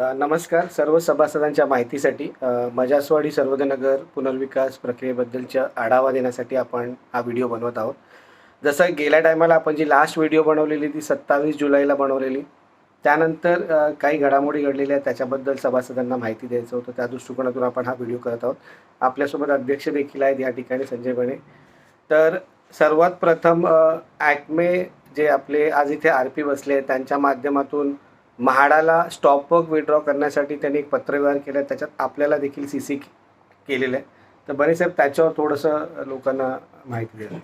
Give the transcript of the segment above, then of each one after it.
नमस्कार सर्व सभासदांच्या माहितीसाठी मजासवाडी सर्वोदयनगर पुनर्विकास प्रक्रियेबद्दलच्या आढावा देण्यासाठी आपण हा व्हिडिओ बनवत आहोत. जसं गेल्या टायमाला आपण जी लास्ट व्हिडिओ बनवलेली ती सत्तावीस जुलैला बनवलेली त्यानंतर काही घडामोडी घडलेल्या आहेत त्याच्याबद्दल सभासदांना माहिती द्यायचं होतं. त्या दृष्टिकोनातून आपण हा व्हिडिओ करत आहोत. आपल्यासोबत अध्यक्ष देखील आहेत या ठिकाणी संजय बने. तर सर्वात प्रथम ॲक्मे जे आपले आज इथे आर पी बसले आहेत त्यांच्या माध्यमातून म्हाडाला स्टॉपवर्क विड्रॉ करण्यासाठी त्यांनी एक पत्रव्यवहार केला त्याच्यात आपल्याला देखील सी सी केलेलं आहे. तर बने साहेब त्याच्यावर थोडंसं लोकांना माहिती द्या.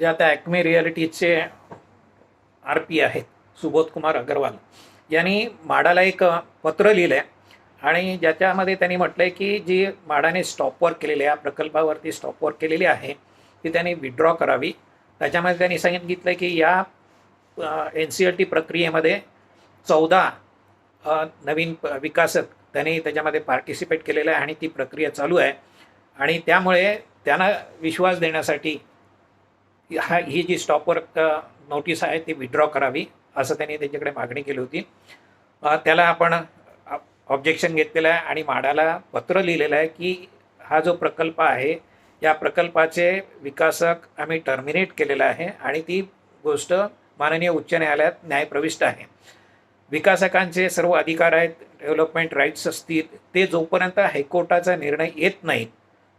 जे आता ॲक्मे रियालिटीचे आर पी आहेत सुबोध कुमार अग्रवाल. यांनी माडाला एक पत्र लिहिलं आहे आणि ज्याच्यामध्ये त्यांनी म्हटलं आहे की जी माडाने स्टॉपवर केलेली या प्रकल्पावरती स्टॉपवर केलेली आहे ती त्यांनी विड्रॉ करावी. त्याच्यामध्ये त्यांनी सांगितलं की या एन सी एल टी प्रक्रियेमध्ये चौदा नवीन प- विकासक त्यांनी त्याच्यामध्ये पार्टिसिपेट केलेलं आहे आणि ती प्रक्रिया चालू आहे. आणि त्यामुळे त्यांना विश्वास देण्यासाठी हा ही जी स्टॉपवर नोटीस आहे ती विड्रॉ करावी असं त्यांनी त्याच्याकडे मागणी केली होती. त्याला आपण ऑब्जेक्शन घेतलेलं आहे आणि माडाला पत्र लिहिलेलं आहे की हा जो प्रकल्प आहे या प्रकल्पाचे विकासक आम्ही टर्मिनेट केलेला आहे आणि ती गोष्ट माननीय उच्च न्यायालयात न्यायप्रविष्ट आहे. विकासकांचे सर्व अधिकार आहेत डेव्हलपमेंट राईट्स असतील ते जोपर्यंत हायकोर्टाचा निर्णय येत नाहीत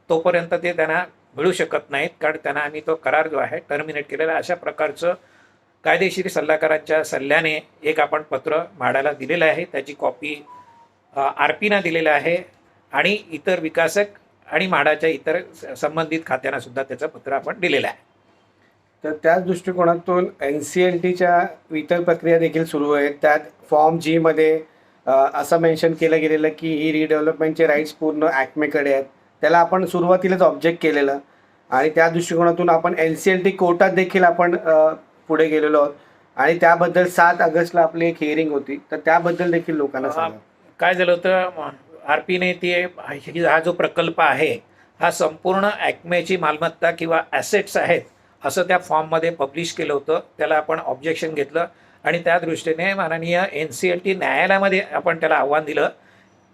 तोपर्यंत ते त्यांना मिळू शकत नाहीत कारण त्यांना आम्ही तो करार जो आहे टर्मिनेट केलेला अशा प्रकारचं कायदेशीर सल्लागारांच्या सल्ल्याने एक आपण पत्र म्हाडाला दिलेलं आहे. त्याची कॉपी आर पीना दिलेलं आहे आणि इतर विकासक आणि म्हाडाच्या इतर संबंधित खात्यांनासुद्धा त्याचं पत्र आपण दिलेलं आहे. तर त्याच दृष्टिकोनातून एन सी एल टीच्या इतर प्रक्रिया देखील सुरू आहेत त्यात फॉर्म जीमध्ये असं मेन्शन केलं गेलेलं की ही रिडेव्हलपमेंटचे राईट्स पूर्ण ॲक्मेकडे आहेत. त्याला आपण सुरुवातीलाच ऑब्जेक्ट केलेलं. आणि त्या दृष्टिकोनातून आपण एन सी एल टी कोर्टात देखील आपण पुढे गेलेलो आहोत. आणि त्याबद्दल सात ऑगस्टला आपली एक हिअरिंग होती. तर त्याबद्दल देखील लोकांना सांगा. काय झालं होतं? आर पीने ते हा जो प्रकल्प आहे हा संपूर्ण ॲक्मेची मालमत्ता किंवा ॲसेट्स आहेत असं त्या फॉर्ममध्ये पब्लिश केलं होतं. त्याला आपण ऑब्जेक्शन घेतलं. आणि त्या दृष्टीने माननीय एन सी एल टी न्यायालयामध्ये आपण त्याला आव्हान दिलं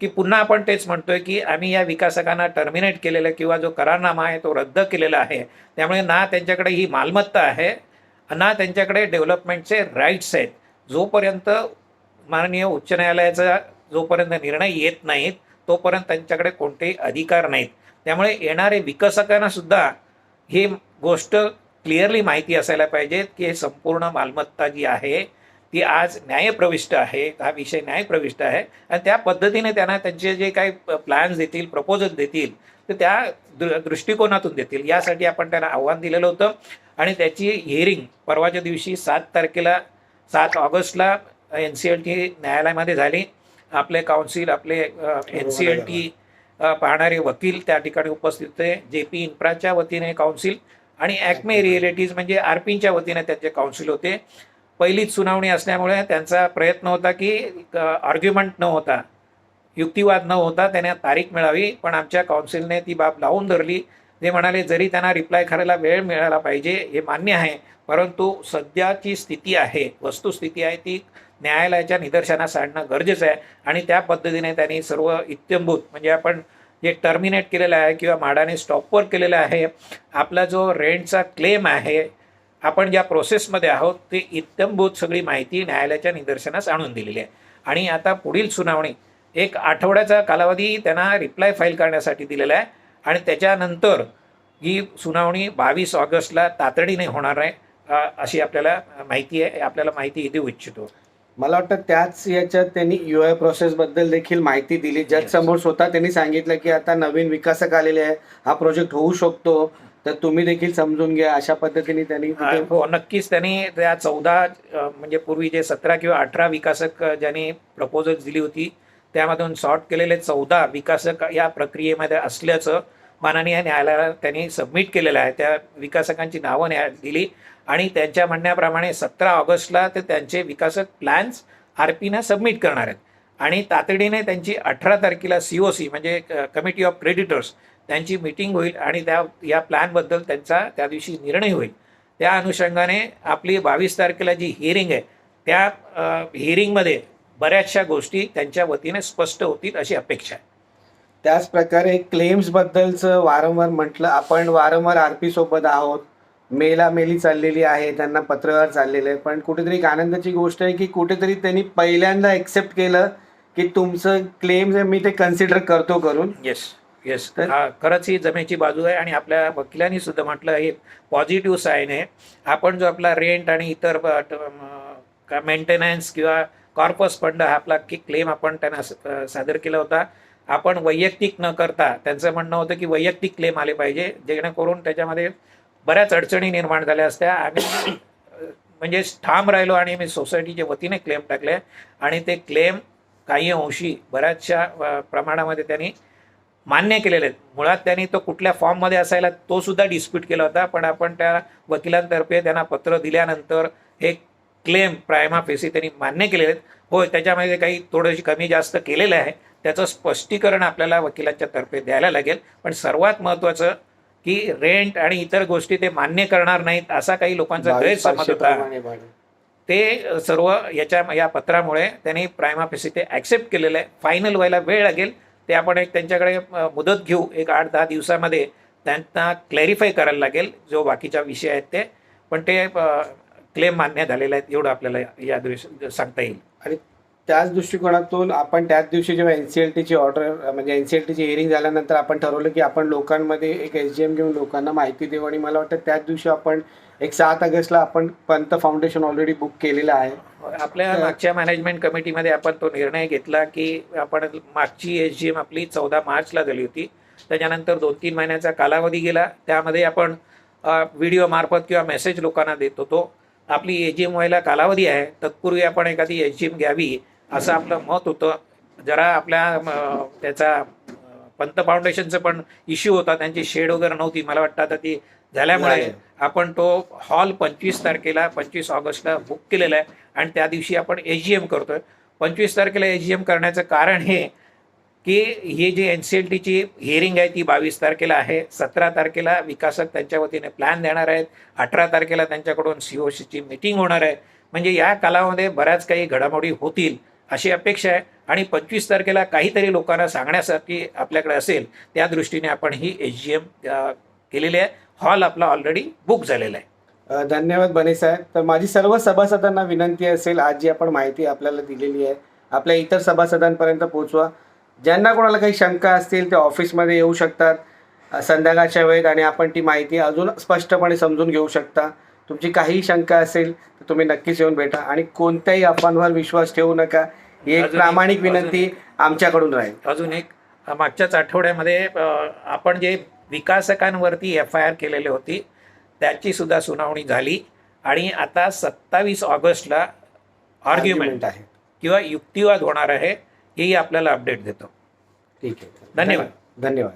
की पुन्हा आपण तेच म्हणतोय की आम्ही या विकासकांना टर्मिनेट केलेलं किंवा जो करारनामा आहे तो रद्द केलेला आहे. त्यामुळे ना त्यांच्याकडे ही मालमत्ता आहे ना त्यांच्याकडे डेव्हलपमेंटचे राईट्स आहेत. जोपर्यंत माननीय उच्च न्यायालयाचा जोपर्यंत निर्णय येत नाहीत तोपर्यंत त्यांच्याकडे कोणतेही अधिकार नाहीत. त्यामुळे येणारे विकसकांना सुद्धा ही गोष्ट क्लिअरली माहिती असायला पाहिजे की संपूर्ण मालमत्ता जी आहे ती आज न्यायप्रविष्ट आहे हा विषय न्यायप्रविष्ट आहे. आणि त्या पद्धतीने त्यांना त्यांचे जे काही प्लॅन्स देतील प्रपोजल देतील तर त्या दृ दृष्टिकोनातून देतील. यासाठी आपण त्यांना आव्हान दिलेलं होतं. आणि त्याची हिअरिंग परवाच्या दिवशी सात तारखेला सात ऑगस्टला एन सी एल टी न्यायालयामध्ये झाली. आपले काउन्सिल आपले एन सी एल टी पाहणारे वकील त्या ठिकाणी उपस्थित होते. जे पी इन्फ्राच्या वतीने काउन्सिल आणि ॲक्मे रिएलिटीज म्हणजे आरपींच्या वतीने त्यांचे काउन्सिल होते. पहिलीच सुनावणी असल्यामुळे त्यांचा प्रयत्न होता की आर्ग्युमेंट न होता युक्तिवाद न होता त्यांना तारीख मिळावी पण आमच्या काउन्सिलने ती बाब लावून धरली. ते म्हणाले जरी त्यांना रिप्लाय करायला वेळ मिळाला पाहिजे हे मान्य आहे परंतु सध्याची स्थिती आहे वस्तुस्थिती आहे ती न्यायालयाच्या निदर्शनास आणणं गरजेचं आहे. आणि त्या पद्धतीने त्यांनी सर्व इत्यंभूत म्हणजे आपण जे टर्मिनेट केलेलं आहे किंवा माडाने स्टॉपवर केलेलं आहे आपला जो रेंटचा क्लेम आहे आपण ज्या प्रोसेसमध्ये आहोत ते इत्यंभूत सगळी माहिती न्यायालयाच्या निदर्शनास आणून दिलेली आहे. आणि आता पुढील सुनावणी एक आठवड्याचा कालावधी त्यांना रिप्लाय फाईल करण्यासाठी दिलेला आहे. आणि त्याच्यानंतर ही सुनावणी बावीस ऑगस्टला तातडीने होणार आहे अशी आपल्याला माहिती आहे आपल्याला माहिती देऊ इच्छितो. मला वाटतं त्याच याच्यात त्यांनी यू आय प्रोसेसबद्दल देखील माहिती दिली. जज समोर स्वतः त्यांनी सांगितलं की आता नवीन विकासक आलेले आहे हा प्रोजेक्ट होऊ शकतो. तर तुम्ही देखील समजून घ्या. अशा पद्धतीने त्यांनी हो नक्कीच त्यांनी त्या चौदा म्हणजे पूर्वी जे सतरा किंवा अठरा विकासक ज्यांनी प्रपोजल्स दिली होती त्यामधून सॉर्ट केलेले चौदा विकासक या प्रक्रियेमध्ये असल्याचं माननीय न्यायालयाला त्यांनी सबमिट केलेलं आहे. त्या विकासकांची नावं न्याय दिली. आणि त्यांच्या म्हणण्याप्रमाणे सतरा ऑगस्टला ते त्यांचे विकासक प्लॅन्स आर पीना सबमिट करणार आहेत. आणि तातडीने त्यांची अठरा तारखेला सी ओ सी म्हणजे कमिटी ऑफ क्रेडिटर्स त्यांची मिटिंग होईल आणि त्या या प्लॅनबद्दल त्यांचा त्या दिवशी निर्णय होईल. त्या अनुषंगाने आपली बावीस तारखेला जी हिअरिंग आहे त्या हिअरिंगमध्ये बऱ्याचशा गोष्टी त्यांच्या वतीने स्पष्ट होतील अशी अपेक्षा आहे. त्याचप्रकारे क्लेम्सबद्दलचं वारंवार म्हटलं आपण वारंवार आर पी सोबत आहोत. मेला मेली चाललेली आहे त्यांना पत्रव्यवहार चाललेले आहे पण कुठेतरी एक आनंदाची गोष्ट आहे की कुठेतरी त्यांनी पहिल्यांदा एक्सेप्ट केलं की तुमचं क्लेम्स आहे मी ते कन्सिडर करतो करून. येस येस तर- खरंच ही जमेची बाजू आहे आणि आपल्या वकिलांनी सुद्धा म्हटलं हे पॉझिटिव्ह साईन आहे. आपण जो आपला रेंट आणि इतर मेंटेनन्स किंवा कॉर्पस फंड हा आपला क्लेम आपण त्यांना सादर केला होता. आपण वैयक्तिक न करता त्यांचं म्हणणं होतं की वैयक्तिक क्लेम आले पाहिजे जेणेकरून त्याच्यामध्ये बऱ्याच अडचणी निर्माण झाल्या असत्या. आम्ही म्हणजे ठाम राहिलो आणि मी सोसायटीच्या वतीने क्लेम टाकले आणि ते क्लेम काही अंशी बऱ्याचशा प्रमाणामध्ये त्यांनी मान्य केलेले आहेत. मुळात त्यांनी तो कुठल्या फॉर्ममध्ये असायला तो सुद्धा डिस्प्यूट केला होता. पण आपण त्या वकिलांतर्फे त्यांना पत्र दिल्यानंतर हे क्लेम प्रायमा फेसी त्यांनी मान्य केलेले आहेत. होय त्याच्यामध्ये काही थोडंशी कमी जास्त केलेलं आहे. त्याचं स्पष्टीकरण आपल्याला वकिलांच्या तर्फे द्यायला लागेल. पण सर्वात महत्त्वाचं की रेंट आणि इतर गोष्टी ते मान्य करणार नाहीत असा काही लोकांचा गैरसमज होता. ते सर्व याच्या या पत्रामुळे त्यांनी प्रायमा फेसी ते ॲक्सेप्ट केलेलं आहे. फायनल व्हायला वेळ लागेल. ते आपण एक त्यांच्याकडे मुदत घेऊ. एक आठ दहा दिवसामध्ये त्यांना क्लॅरिफाय करायला लागेल जो बाकीचा विषय आहेत ते. पण ते क्लेम मान्य झालेले आहेत एवढं आपल्याला या दृश्य सांगता येईल. आणि त्याच दृष्टिकोनातून आपण त्याच दिवशी जेव्हा एन सी एल टीची ऑर्डर म्हणजे एन सी एल टीची हिअरिंग झाल्यानंतर आपण ठरवलं की आपण लोकांमध्ये एक एस जी एम घेऊन लोकांना माहिती देऊ. आणि मला वाटतं त्याच दिवशी आपण एक सात ऑगस्टला आपण पंत फाउंडेशन ऑलरेडी बुक केलेलं आहे. आपल्या मागच्या मॅनेजमेंट कमिटीमध्ये आपण तो निर्णय घेतला की आपण मागची एस जी एम आपली चौदा मार्चला झाली होती. त्याच्यानंतर दोन तीन महिन्याचा कालावधी गेला. त्यामध्ये आपण व्हिडिओ मार्फत किंवा मेसेज लोकांना देत होतो. आपली एस जी एम व्हायला कालावधी आहे. तत्पूर्वी आपण एखादी एस जी एम घ्यावी. असं आपलं मत होतं. जरा आपल्या त्याचा पंत फाउंडेशनचं पण इश्यू होता. त्यांची शेड वगैरे नव्हती. मला वाटतं आता ती झाल्यामुळे. आपण तो हॉल पंचवीस तारखेला पंचवीस ऑगस्टला बुक केलेला आहे. आणि त्या दिवशी आपण एच जी एम करतोय. पंचवीस तारखेला एच जी एम करण्याचं कारण हे की ही जी एन सी एल टीची हिअरिंग आहे ती बावीस तारखेला आहे. सतरा तारखेला विकासक त्यांच्या वतीने प्लॅन देणार आहेत. अठरा तारखेला त्यांच्याकडून सी ओ सीची मिटिंग होणार आहे. म्हणजे या कालामध्ये बऱ्याच काही घडामोडी होतील. अशी अपेक्षा आहे. आणि पंचवीस तारखेला काहीतरी लोकांना सांगण्यासाठी आपल्याकडे असेल त्या दृष्टीने आपण ही एच जी एम केलेली आहे. हॉल आपला ऑलरेडी बुक झालेला आहे. धन्यवाद बने साहेब. तर माझी सर्व सभासदांना विनंती असेल आज जी आपण माहिती आपल्याला दिलेली आहे आपल्या इतर सभासदांपर्यंत पोहोचवा. ज्यांना कोणाला काही शंका असतील ते ऑफिसमध्ये येऊ शकतात संध्याकाळच्या वेळेत आणि आपण ती माहिती अजून स्पष्टपणे समजून घेऊ शकता. तुमची काही शंका असेल तर तुम्ही नक्कीच येऊन भेटा. आणि कोणत्याही अफवांवर विश्वास ठेवू नका. ही एक अजून- प्रामाणिक विनंती आमच्याकडून राहील. अजून एक मागच्याच आठवड्यामध्ये अ, आपण जे विकासकांवरती एफ आय आर केलेली होती त्याची सुद्धा सुनावणी झाली. आणि आता सत्तावीस ऑगस्टला आर्ग्युमेंट आहे. किंवा युक्तिवाद होणार आहे हेही आपल्याला अपडेट देतो. ठीक आहे. धन्यवाद. धन्यवाद.